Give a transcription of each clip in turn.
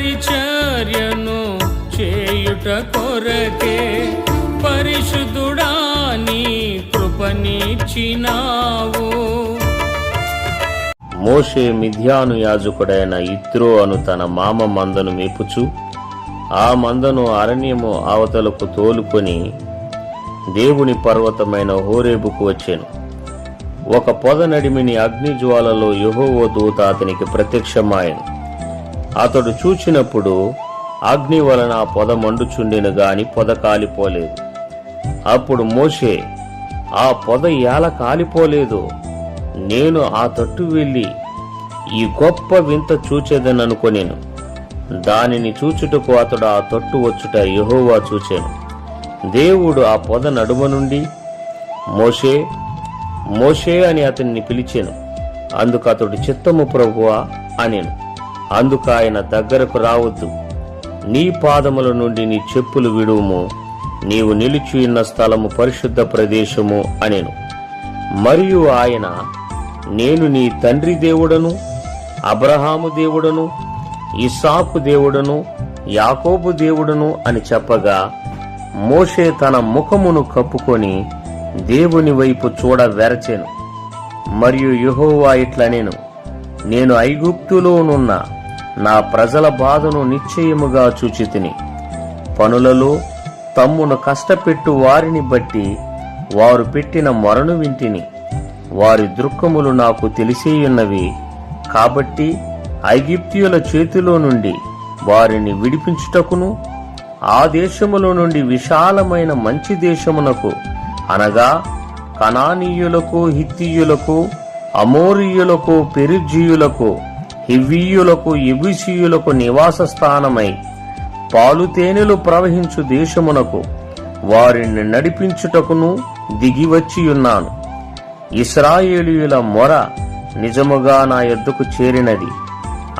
పరిచర్యను చేయుట కొరకే పరిశుద్ధుడా నీ కృపనిచ్చినావు. మోషే మిథ్యాను యాజకుడైన ఇత్రో అను తన మామ మందను మేపుచు ఆ మందను అరణ్యము అవతలకు తోలుకొని దేవుని పర్వతమైన హోరేబుకు వచ్చాను. ఒక పొద నడిమిని అగ్నిజ్వాలలో యహోవో దూత అతనికి ప్రత్యక్షమాయను. అతడు చూచినప్పుడు అగ్ని వలన ఆ పొద మండుచుండెను గాని పొద కాలిపోలేదు. అప్పుడు మోషే ఆ పొద ఎలా కాలిపోలేదు? నేను ఆ తట్టు వెళ్ళి ఈ గొప్ప వింత చూచేదని చూచేదననుకొనేను దానిని చూచుటకు అతడు ఆ తొట్టు వచ్చుట యహోవా చూచాను. దేవుడు ఆ పొద నడుమ నుండి మోషే మోషే అని అతన్ని పిలిచాను. అందుకు అతడు చిత్తము ప్రభువా అనేను. అందుకు ఆయన దగ్గరకు రావద్దు. నీ పాదముల నుండి నీ చెప్పులు విడువుము. నీవు నిలిచి ఉన్న స్థలము పరిశుద్ధ ప్రదేశము అనెను. మరియు ఆయన నేను నీ తండ్రి దేవుడను అబ్రహాము దేవుడను ఇసాకు దేవుడను యాకోబు దేవుడను అని చెప్పగా మోషే తన ముఖమును కప్పుకొని దేవుని వైపు చూడ వెరచెను. మరియు యుహోవా ఇట్లనేను. నేను నేను ఐగుప్తులోనున్న నా ప్రజల బాధను నిశ్చయముగా చూచితిని పనులలో తమ్మును కష్టపెట్టు వారిని బట్టి వారు పెట్టిన మొరను వింటిని. వారి దుఃఖములు నాకు తెలిసేయున్నవి. కాబట్టి ఐగిప్తియుల చేతిలో నుండి వారిని విడిపించుటకును ఆ దేశములో నుండి విశాలమైన మంచి దేశమునకు అనగా కనానీయులకు హిత్తియులకు అమోరీయులకు పెరిజీయులకు హివ్వీయులకు ఎబుసీయులకు నివాస స్థానమై పాలు తేనెలు ప్రవహించు దేశమునకు వారిని నడిపించుటకును దిగివచ్చియున్నాను. ఇస్రాయేలీయుల మొర నిజముగా నా ఎద్దుకు చేరినది.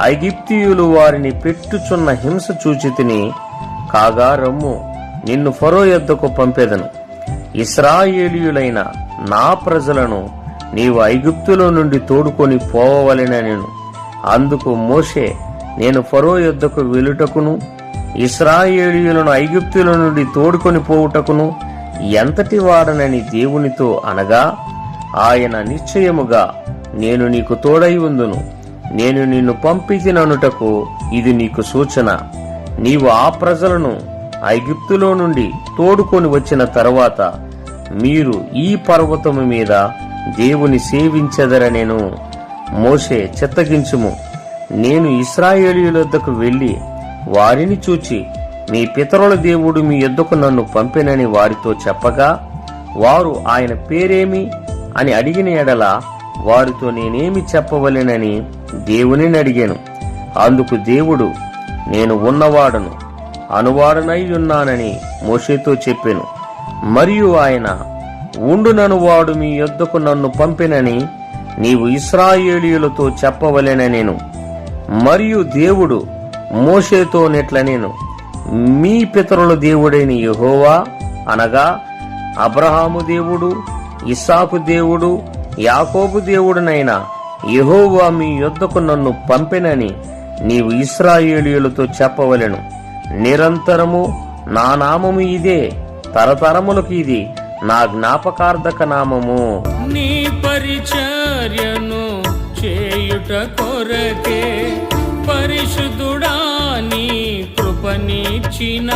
ఐగిప్తియులు వారిని పెట్టుచున్న హింస చూచితిని కాగా రమ్ము నిన్ను ఫరో ఎద్దకు పంపెదను. ఇస్రాయేలీయులైన నా ప్రజలను నీవు ఐగుప్తులో నుండి తోడుకొని పోవవలెనెను. అందుకు మోషే నేను ఫరో యుద్ధకు వెలుటకును ఇస్రాయేలీయులను ఐగుప్తుల నుండి తోడుకొని పోవుటకును ఎంతటి వాడనని దేవునితో అనగా ఆయన నిశ్చయముగా నేను నీకు తోడై ఉందును. నేను నిన్ను పంపించిననుటకు ఇది నీకు సూచన. నీవు ఆ ప్రజలను ఐగుప్తులో నుండి తోడుకొని వచ్చిన తరువాత మీరు ఈ పర్వతము మీద దేవుని సేవించదరనెను. మోషే చిత్తగించుము. నేను ఇస్రాయేలీయుల వద్దకు వెళ్ళి వారిని చూచి మీ పితరుల దేవుడు మీ యొద్దకు నన్ను పంపినని వారితో చెప్పగా వారు ఆయన పేరేమి అని అడిగిన ఎడల వారితో నేనేమి చెప్పవలెనని దేవునిని అడిగాను. అందుకు దేవుడు నేను ఉన్నవాడను అనువాడనై ఉన్నానని మోషేతో చెప్పాను. మరియు ఆయన ఉండునను వాడు మీ యొద్దకు నన్ను పంపినని నీవు ఇస్రాయేలీయులతో చెప్పవలెన నేను. మరియు దేవుడు మోషేతో నెట్ల నేను. మీ పితరుల దేవుడైన యహోవా అనగా అబ్రహాము దేవుడు ఇస్సాకు దేవుడు యాకోబు దేవుడునైన యహోవా మీ యొద్దకు నన్ను పంపినని నీవు ఇస్రాయేలీయులతో చెప్పవలెను. నిరంతరము నా నామము ఇదే తరతరములకు ఇది నా జ్ఞాపకార్థక నామము. నీ కార్యను చేయుట కొరకే పరిశుద్ధుడా నీ కృపనిచ్చినావు.